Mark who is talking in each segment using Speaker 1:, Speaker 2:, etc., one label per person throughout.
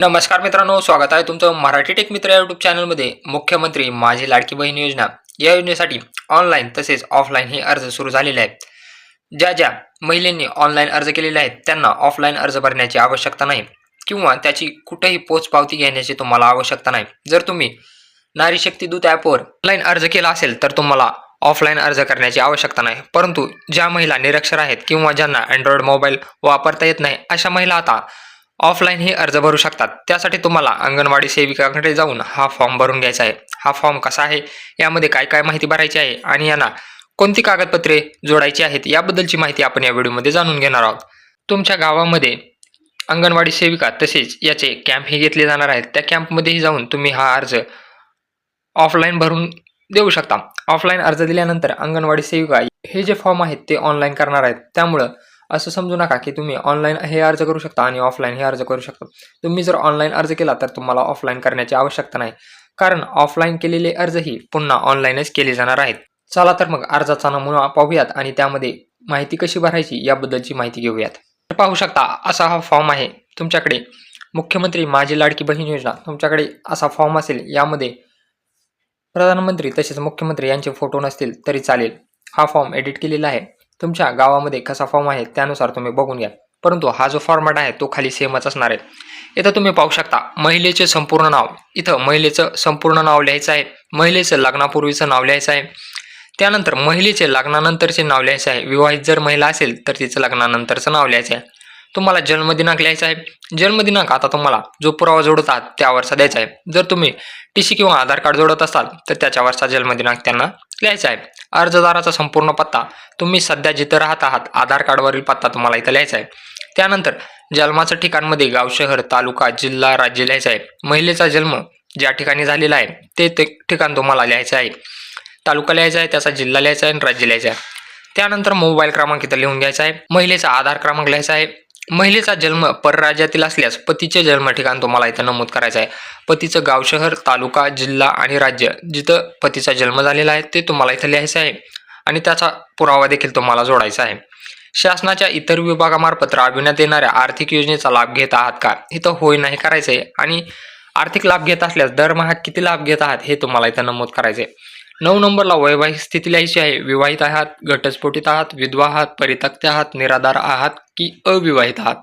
Speaker 1: नमस्कार मित्रांनो स्वागत आहे तुमचं मराठी टेक मित्र यूट्यूब चॅनलमध्ये. मुख्यमंत्री माझी लाडकी बहीण योजना. या योजनेसाठी ऑनलाईन तसेच ऑफलाईन हे अर्ज सुरू झालेले आहेत. ज्या ज्या महिलांनी ऑनलाईन अर्ज केलेले आहेत त्यांना ऑफलाईन अर्ज भरण्याची आवश्यकता नाही किंवा त्याची कुठेही पोचपावती घेण्याची तुम्हाला आवश्यकता नाही. जर तुम्ही नारी शक्ती दूत ॲपवर ऑनलाईन अर्ज केला असेल तर तुम्हाला ऑफलाईन अर्ज करण्याची आवश्यकता नाही. परंतु ज्या महिला निरक्षर आहेत किंवा ज्यांना अँड्रॉइड मोबाईल वापरता येत नाही अशा महिला आता ऑफलाईन हे अर्ज भरू शकतात. त्यासाठी तुम्हाला अंगणवाडी सेविकाकडे जाऊन हा फॉर्म भरून घ्यायचा आहे. हा फॉर्म कसा आहे? यामध्ये काय काय माहिती भरायची आहे? आणि यांना कोणती कागदपत्रे जोडायची आहेत? याबद्दलची माहिती आपण या व्हिडिओमध्ये जाणून घेणार आहोत. तुमच्या गावामध्ये अंगणवाडी सेविका तसेच याचे कॅम्प हे घेतले जाणार आहेत. त्या कॅम्पमध्येही जाऊन तुम्ही हा अर्ज ऑफलाईन भरून देऊ शकता. ऑफलाईन अर्ज दिल्यानंतर अंगणवाडी सेविका हे जे फॉर्म आहेत ते ऑनलाईन करणार आहेत. त्यामुळं असं समजू नका की तुम्ही ऑनलाईन हे अर्ज करू शकता आणि ऑफलाईन हे अर्ज करू शकता. तुम्ही जर ऑनलाईन अर्ज केला तर तुम्हाला ऑफलाईन करण्याची आवश्यकता नाही. कारण ऑफलाईन केलेले अर्जही पुन्हा ऑनलाईनच केले जाणार आहेत. चला तर मग अर्जाचा नमुना पाहूयात आणि त्यामध्ये माहिती कशी भरायची याबद्दलची माहिती घेऊयात. तर पाहू शकता असा हा फॉर्म आहे तुमच्याकडे. मुख्यमंत्री माझी लाडकी बहीण योजना तुमच्याकडे असा फॉर्म असेल यामध्ये प्रधानमंत्री तसेच मुख्यमंत्री यांचे फोटो नसतील तरी चालेल. हा फॉर्म एडिट केलेला आहे. तुमच्या गावामध्ये कसा फॉर्म आहे त्यानुसार तुम्ही बघून घ्या. परंतु हा जो फॉर्मॅट आहे तो खाली सेमच असणार आहे. इथं तुम्ही पाहू शकता महिलेचे संपूर्ण नाव. इथं महिलेचं संपूर्ण नाव लिहायचं आहे. महिलेचं लग्नापूर्वीचं नाव लिहायचं आहे. त्यानंतर महिलेचे लग्नानंतरचे नाव लिहायचं आहे. विवाहित जर महिला असेल तर तिचं लग्नानंतरचं नाव लिहायचं आहे. तुम्हाला जन्मदिनांक लिहायचा आहे. जन्मदिनांक आता तुम्हाला जो पुरावा जोडत आहात त्यावरचा द्यायचा आहे. जर तुम्ही टी सी किंवा आधार कार्ड जोडत असाल तर त्याच्यावरचा जन्मदिनांक त्यांना लिहायचा आहे. अर्जदाराचा संपूर्ण पत्ता तुम्ही सध्या जिथं राहत आहात आधार कार्डवरील पत्ता तुम्हाला इथं लिहायचा आहे. त्यानंतर जन्माचं ठिकाणमध्ये गाव शहर तालुका जिल्हा राज्य लिहायचं आहे. महिलेचा जन्म ज्या ठिकाणी झालेला आहे ते ते ठिकाण तुम्हाला लिहायचं आहे. तालुका लिहायचा आहे त्याचा जिल्हा लिहायचा आहे आणि राज्य लिहायचं आहे. त्यानंतर मोबाईल क्रमांक इथं लिहून घ्यायचा आहे. महिलेचा आधार क्रमांक लिहायचा आहे. महिलेचा जन्म परराज्यातील असल्यास पतीचे जन्म ठिकाण तुम्हाला इथं नमूद करायचं आहे. पतीचं गाव शहर तालुका जिल्हा आणि राज्य जिथं पतीचा जन्म झालेला आहे ते तुम्हाला इथं लिहायचं आहे आणि त्याचा पुरावा देखील तुम्हाला जोडायचा आहे. शासनाच्या इतर विभागामार्फत राबविण्यात येणाऱ्या आर्थिक योजनेचा लाभ घेत आहात का? इथं होय नाही करायचं आहे आणि आर्थिक लाभ घेत असल्यास दरमहा किती लाभ घेत आहात हे तुम्हाला इथं नमूद करायचे नऊ नंबरला वैवाहिक स्थिती लिहायची आहे. विवाहित आहात घटस्फोटित आहात विधवा आहात परितक्त आहात निराधार आहात की अविवाहित आहात.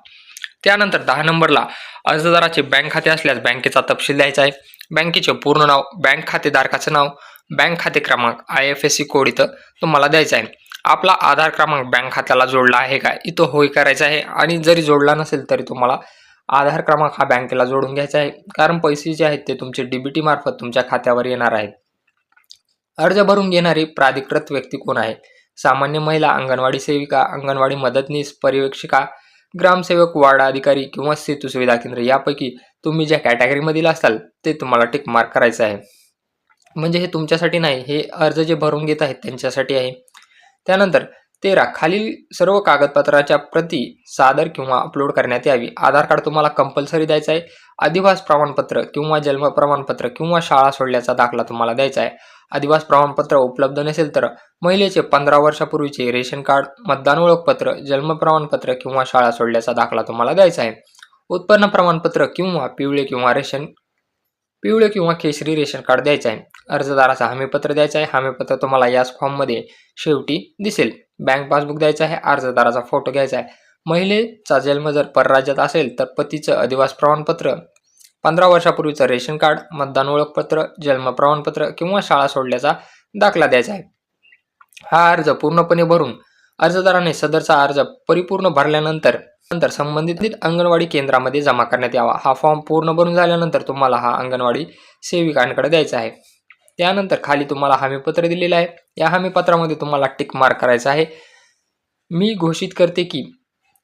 Speaker 1: त्यानंतर दहा नंबरला अर्जदाराचे बँक खाते असल्यास बँकेचा तपशील द्यायचा आहे. बँकेचे पूर्ण नाव बँक खातेधारकाचं नाव बँक खाते क्रमांक I F S C code इथं तुम्हाला द्यायचा आहे. आपला आधार क्रमांक बँक खात्याला जोडला आहे का? इथं होय करायचा आहे. आणि जरी जोडला नसेल तरी तुम्हाला आधार क्रमांक हा बँकेला जोडून घ्यायचा आहे. कारण पैसे जे आहेत ते तुमचे डीबीटी मार्फत तुमच्या खात्यावर येणार आहेत अर्ज भरून घेणारी प्राधिकृत व्यक्ती कोण आहे? सामान्य महिला अंगणवाडी सेविका अंगणवाडी मदतनीस पर्यवेक्षिका ग्रामसेवक वार्ड अधिकारी किंवा सेतू सुविधा केंद्र यापैकी तुम्ही ज्या कॅटेगरीमधील असाल ते तुम्हाला टिक मार्क करायचं आहे. म्हणजे हे तुमच्यासाठी नाही हे अर्ज जे भरून घेत आहेत त्यांच्यासाठी आहे. त्यानंतर तेरा खालील सर्व कागदपत्राच्या प्रती सादर किंवा अपलोड करण्यात यावी. आधार कार्ड तुम्हाला कंपल्सरी द्यायचं आहे. अधिवास प्रमाणपत्र किंवा जन्म प्रमाणपत्र किंवा शाळा सोडल्याचा दाखला तुम्हाला द्यायचा आहे. अधिवास प्रमाणपत्र उपलब्ध नसेल तर महिलेचे पंधरा वर्षापूर्वीचे रेशन कार्ड मतदान ओळखपत्र जन्म प्रमाणपत्र किंवा शाळा सोडल्याचा दाखला तुम्हाला द्यायचा आहे. उत्पन्न प्रमाणपत्र किंवा पिवळे किंवा रेशन पिवळे किंवा केशरी रेशन कार्ड द्यायचं आहे अर्जदाराचा हमीपत्र द्यायचं आहे हमीपत्र तुम्हाला याच फॉर्ममध्ये शेवटी दिसेल. बँक पासबुक द्यायचं आहे. अर्जदाराचा फोटो घ्यायचा आहे. महिलेचा जन्म जर परराज्यात असेल तर पतीचं अधिवास प्रमाणपत्र पंधरा वर्षापूर्वीचं रेशन कार्ड मतदान ओळखपत्र जन्म प्रमाणपत्र किंवा शाळा सोडल्याचा दाखला द्यायचा आहे. हा अर्ज पूर्णपणे भरून अर्जदाराने सदरचा अर्ज परिपूर्ण भरल्यानंतर नंतर संबंधित अंगणवाडी केंद्रामध्ये जमा करण्यात यावा. हा फॉर्म पूर्ण भरून झाल्यानंतर तुम्हाला हा अंगणवाडी सेविकांकडे द्यायचा आहे. त्यानंतर खाली तुम्हाला हमीपत्र दिलेलं आहे. या हमीपत्रामध्ये तुम्हाला टिक मार्क करायचा आहे. मी घोषित करते की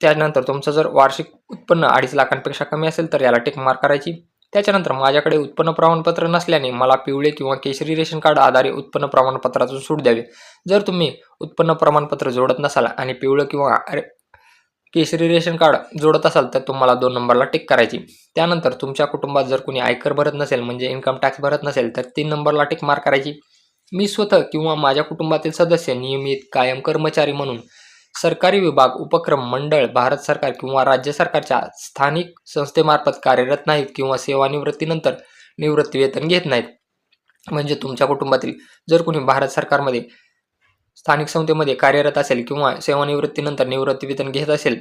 Speaker 1: त्यानंतर तुमचं जर वार्षिक उत्पन्न अडीच लाखांपेक्षा कमी असेल तर याला टिक मार्क करायची. त्याच्यानंतर माझ्याकडे उत्पन्न प्रमाणपत्र नसल्याने मला पिवळे किंवा केशरी रेशन कार्ड आधारे उत्पन्न प्रमाणपत्रातून सूट द्यावी. जर तुम्ही उत्पन्न प्रमाणपत्र जोडत नसाल आणि पिवळं किंवा केशरी रेशन कार्ड जोडत असाल तर तुम्हाला दोन नंबरला टिक करायची. त्यानंतर तुमच्या कुटुंबात जर कोणी आयकर भरत नसेल म्हणजे इन्कम टॅक्स भरत नसेल तर तीन नंबरला टिक मार्क करायची. मी स्वतः किंवा माझ्या कुटुंबातील सदस्य नियमित कायम कर्मचारी म्हणून सरकारी विभाग उपक्रम मंडळ भारत सरकार किंवा राज्य सरकारच्या स्थानिक संस्थेमार्फत कार्यरत नाहीत किंवा सेवानिवृत्तीनंतर निवृत्ती वेतन घेत नाहीत. म्हणजे तुमच्या कुटुंबातील जर कोणी भारत सरकारमध्ये स्थानिक संस्थेमध्ये कार्यरत असेल किंवा सेवानिवृत्तीनंतर निवृत्ती वेतन घेत असेल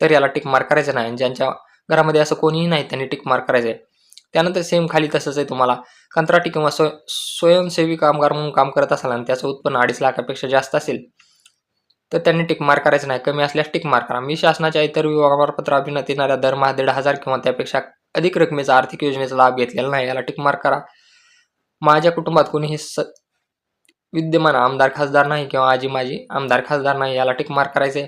Speaker 1: तर याला टिक मार्क करायचं नाही. ज्यांच्या घरामध्ये असं कोणीही नाही त्यांनी टिक मार्क करायचं आहे त्यानंतर सेम खाली तसंच आहे तुम्हाला. कंत्राटी किंवा स्व स्वयंसेवी कामगार म्हणून काम करत असाल आणि त्याचं उत्पन्न अडीच लाखापेक्षा जास्त असेल तर त्यांनी टिक मार्क करायचं नाही. कमी असल्यास टिक मार्क करा. मी शासनाच्या इतर विभागामार्फत राबविण्यात येणाऱ्या दरमहा दीड हजार किंवा त्यापेक्षा अधिक रकमेचा आर्थिक योजनेचा लाभ घेतलेला नाही. याला टिक मार्क करा. माझ्या कुटुंबात कोणीही स विद्यमान आमदार खासदार नाही किंवा आजी माझी आमदार खासदार नाही. याला टिक मार्क करायचे.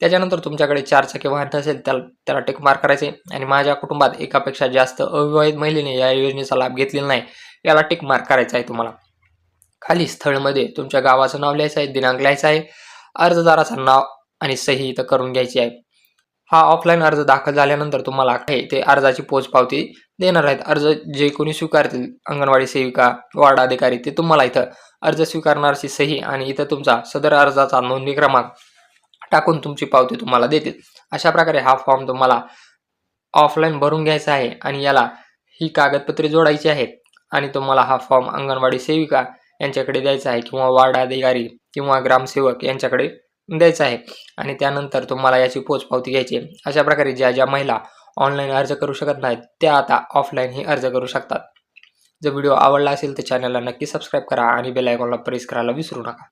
Speaker 1: त्याच्यानंतर तुमच्याकडे चार चाकी वाहन असेल त्याला त्याला टिक मार्क करायचे. आणि माझ्या कुटुंबात एकापेक्षा जास्त अविवाहित महिलेने या योजनेचा लाभ घेतलेला नाही. याला टिक मार्क करायचा आहे तुम्हाला. खाली स्थळमध्ये तुमच्या गावाचं नाव लिहायचं आहे दिनांक लिहायचा आहे. अर्जदाराचं नाव आणि सही इथं करून घ्यायची आहे. हा ऑफलाईन अर्ज दाखल झाल्यानंतर तुम्हाला आहे ते अर्जाची पोचपावती देणार आहेत. अर्ज जे कोणी स्वीकारतील अंगणवाडी सेविका वार्ड अधिकारी ते तुम्हाला इथं अर्ज स्वीकारणारची सही आणि इथं तुमचा सदर अर्जाचा नोंदणी क्रमांक टाकून तुमची पावती तुम्हाला देतील. अशा प्रकारे हा फॉर्म तुम्हाला ऑफलाईन भरून घ्यायचा आहे आणि याला ही कागदपत्रे जोडायची आहेत आणि तुम्हाला हा फॉर्म अंगणवाडी सेविका यांच्याकडे द्यायचा आहे किंवा वार्ड अधिकारी किंवा ग्रामसेवक यांच्याकडे द्यायचा आहे. आणि त्यानंतर तुम्हाला याची पोचपावती घ्यायची आहे. अशा प्रकारे ज्या ज्या महिला ऑनलाईन अर्ज करू शकत नाहीत त्या आता ऑफलाईनही अर्ज करू शकतात. जर व्हिडिओ आवडला असेल तर चॅनलला नक्की सबस्क्राईब करा आणि बेल आयकॉनला प्रेस करायला विसरू नका.